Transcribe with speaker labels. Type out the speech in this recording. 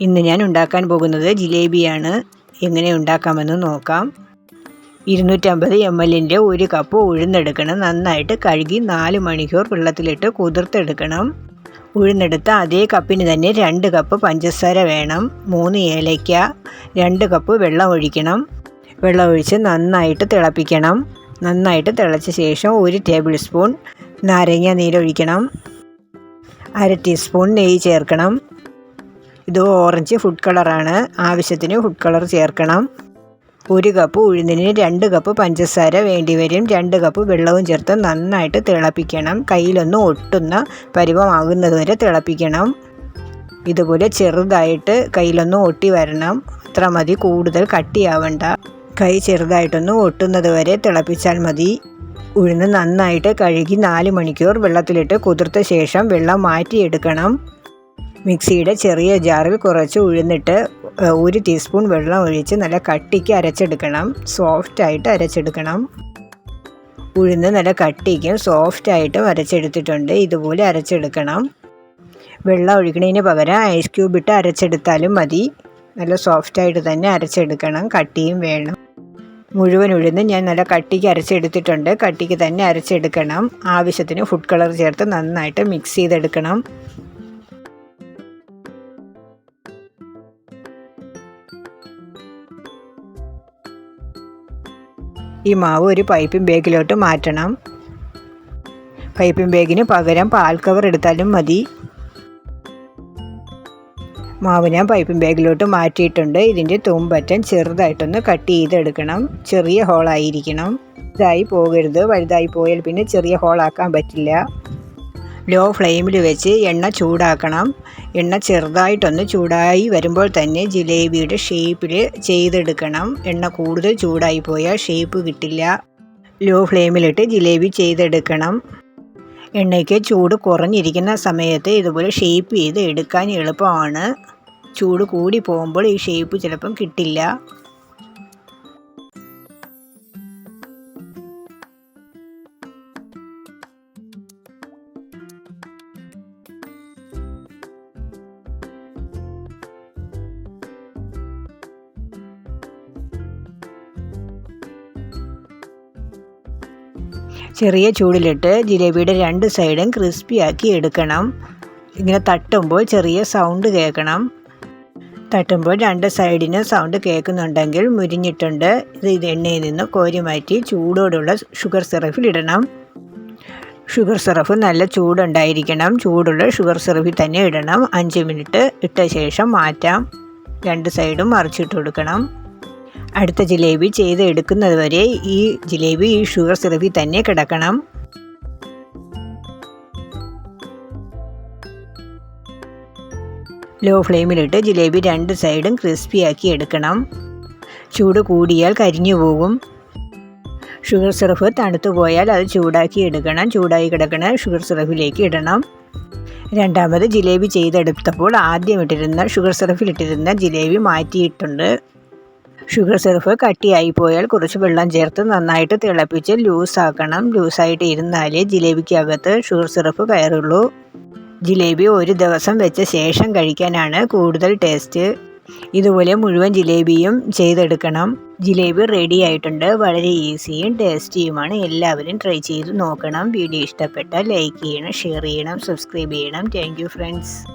Speaker 1: ഇന്ന് ഞാൻ ഉണ്ടാക്കാൻ പോകുന്നത് ജിലേബിയാണ്. എങ്ങനെ ഉണ്ടാക്കാമെന്ന് നോക്കാം. ഇരുന്നൂറ്റമ്പത് എം എല്ലിന്റെ ഒരു കപ്പ് ഉഴുന്നെടുക്കണം. നന്നായിട്ട് കഴുകി നാല് മണിക്കൂർ വെള്ളത്തിലിട്ട് കുതിർത്തെടുക്കണം. ഉഴുന്നെടുത്ത അതേ കപ്പിന് തന്നെ രണ്ട് കപ്പ് പഞ്ചസാര വേണം. മൂന്ന് ഏലയ്ക്ക രണ്ട് കപ്പ് വെള്ളം ഒഴിക്കണം. വെള്ളം ഒഴിച്ച് നന്നായിട്ട് തിളപ്പിക്കണം. നന്നായിട്ട് തിളച്ച ശേഷം ഒരു ടേബിൾ സ്പൂൺ നാരങ്ങ നീരൊഴിക്കണം. അര ടീസ്പൂൺ നെയ്യ് ചേർക്കണം. ഇത് ഓറഞ്ച് ഫുഡ് കളറാണ് ആവശ്യത്തിന് ഫുഡ് കളർ ചേർക്കണം. ഒരു കപ്പ് ഉഴുന്നിന് രണ്ട് കപ്പ് പഞ്ചസാര വേണ്ടി വരും രണ്ട് കപ്പ് വെള്ളവും ചേർത്ത് നന്നായിട്ട് തിളപ്പിക്കണം. കയ്യിലൊന്നും ഒട്ടുന്ന പരുവമാകുന്നത് വരെ തിളപ്പിക്കണം. ഇതുപോലെ ചെറുതായിട്ട് കയ്യിലൊന്നും ഒട്ടി വരണം. അത്ര മതി. കൂടുതൽ കട്ടിയാവണ്ട. കൈ ചെറുതായിട്ടൊന്ന് ഒട്ടുന്നത് വരെ തിളപ്പിച്ചാൽ മതി. ഉഴുന്ന് നന്നായിട്ട് കഴുകി നാല് മണിക്കൂർ വെള്ളത്തിലിട്ട് കുതിർത്ത ശേഷം വെള്ളം മാറ്റിയെടുക്കണം. മിക്സിയുടെ ചെറിയ ജാറിൽ കുറച്ച് ഉഴുന്നിട്ട് ഒരു ടീസ്പൂൺ വെള്ളം ഒഴിച്ച് നല്ല കട്ടിക്ക് അരച്ചെടുക്കണം. സോഫ്റ്റായിട്ട് അരച്ചെടുക്കണം. ഉഴുന്ന് നല്ല കട്ടിക്കും സോഫ്റ്റായിട്ടും അരച്ചെടുത്തിട്ടുണ്ട്. ഇതുപോലെ അരച്ചെടുക്കണം. വെള്ളം ഒഴിക്കുന്നതിന് പകരം ഐസ് ക്യൂബ് ഇട്ട് അരച്ചെടുത്താലും മതി. നല്ല സോഫ്റ്റായിട്ട് തന്നെ അരച്ചെടുക്കണം. കട്ടിയും വേണം. മുഴുവൻ ഉഴുന്ന് ഞാൻ നല്ല കട്ടിക്ക് അരച്ചെടുത്തിട്ടുണ്ട്. കട്ടിക്ക് തന്നെ അരച്ചെടുക്കണം. ആവശ്യത്തിന് ഫുഡ് കളർ ചേർത്ത് നന്നായിട്ട് മിക്സ് ചെയ്തെടുക്കണം. ഈ മാവ് ഒരു പൈപ്പിംഗ് ബാഗിലോട്ട് മാറ്റണം. പൈപ്പിംഗ് ബാഗിന് പകരം പാൽ കവർ എടുത്താലും മതി. മാവ് ഞാൻ പൈപ്പിംഗ് ബാഗിലോട്ട് മാറ്റിയിട്ടുണ്ട്. ഇതിന്റെ തുമ്പറ്റം ചെറുതായിട്ടൊന്ന് കട്ട് ചെയ്തെടുക്കണം. ചെറിയ ഹോളായിരിക്കണം. ഇതായി പോകരുത്. വലുതായി പോയാൽ പിന്നെ ചെറിയ ഹോളാക്കാൻ പറ്റില്ല. ലോ ഫ്ലെയിമിൽ വെച്ച് എണ്ണ ചൂടാക്കണം. എണ്ണ ചെറുതായിട്ടൊന്ന് ചൂടായി വരുമ്പോൾ തന്നെ ജിലേബിയുടെ ഷേപ്പിൽ ചെയ്തെടുക്കണം. എണ്ണ കൂടുതൽ ചൂടായി പോയാൽ ഷേപ്പ് കിട്ടില്ല. ലോ ഫ്ലെയിമിലിട്ട് ജിലേബി ചെയ്തെടുക്കണം. എണ്ണയ്ക്ക് ചൂട് കുറഞ്ഞിരിക്കുന്ന സമയത്ത് ഇതുപോലെ ഷേപ്പ് ചെയ്ത് എടുക്കാൻ എളുപ്പമാണ്. ചൂട് കൂടി പോകുമ്പോൾ ഈ ഷേപ്പ് ചിലപ്പം കിട്ടില്ല. ചെറിയ ചൂടിലിട്ട് ജിലേബിയുടെ രണ്ട് സൈഡും ക്രിസ്പിയാക്കി എടുക്കണം. ഇങ്ങനെ തട്ടുമ്പോൾ ചെറിയ സൗണ്ട് കേൾക്കണം. തട്ടുമ്പോൾ രണ്ട് സൈഡിന് സൗണ്ട് കേൾക്കുന്നുണ്ടെങ്കിൽ മുരിഞ്ഞിട്ടുണ്ട്. ഇത് എണ്ണയിൽ നിന്ന് കോരി മാറ്റി ചൂടോടുള്ള ഷുഗർ സിറപ്പിൽ ഇടണം. ഷുഗർ സിറപ്പ് നല്ല ചൂടുണ്ടായിരിക്കണം. ചൂടുള്ള ഷുഗർ സിറപ്പിൽ തന്നെ ഇടണം. അഞ്ച് മിനിറ്റ് ഇട്ട ശേഷം മാറ്റാം. രണ്ട് സൈഡും മറിച്ചിട്ട് കൊടുക്കണം. അടുത്ത ജിലേബി ചെയ്ത് എടുക്കുന്നത് വരെ ഈ ജിലേബി ഈ ഷുഗർ സിറപ്പിൽ തന്നെ കിടക്കണം. ലോ ഫ്ലെയിമിലിട്ട് ജിലേബി രണ്ട് സൈഡും ക്രിസ്പിയാക്കി എടുക്കണം. ചൂട് കൂടിയാൽ കരിഞ്ഞു പോകും ഷുഗർ സിറപ്പ് തണുത്തു പോയാൽ അത് ചൂടാക്കി എടുക്കണം. ചൂടായി കിടക്കണ ഷുഗർ സിറപ്പിലേക്ക് ഇടണം. രണ്ടാമത് ജിലേബി ചെയ്തെടുത്തപ്പോൾ ആദ്യം ഇട്ടിരുന്ന ഷുഗർ സിറപ്പിലിട്ടിരുന്ന ജിലേബി മാറ്റിയിട്ടുണ്ട്. ഷുഗർ സിറപ്പ് കട്ടിയായി പോയാൽ കുറച്ച് വെള്ളം ചേർത്ത് നന്നായിട്ട് തിളപ്പിച്ച് ലൂസാക്കണം. ലൂസായിട്ട് ഇരുന്നാലേ ജിലേബിക്കകത്ത് ഷുഗർ സിറപ്പ് കയറുള്ളൂ. ജിലേബി ഒരു ദിവസം വെച്ച ശേഷം കഴിക്കാനാണ് കൂടുതൽ ടേസ്റ്റ്. ഇതുപോലെ മുഴുവൻ ജിലേബിയും ചെയ്തെടുക്കണം. ജിലേബി റെഡി ആയിട്ടുണ്ട്. വളരെ ഈസിയും ടേസ്റ്റിയുമാണ്. എല്ലാവരും ട്രൈ ചെയ്ത് നോക്കണം. വീഡിയോ ഇഷ്ടപ്പെട്ടാൽ ലൈക്ക് ചെയ്യണം ഷെയർ ചെയ്യണം സബ്സ്ക്രൈബ് ചെയ്യണം. Thank friends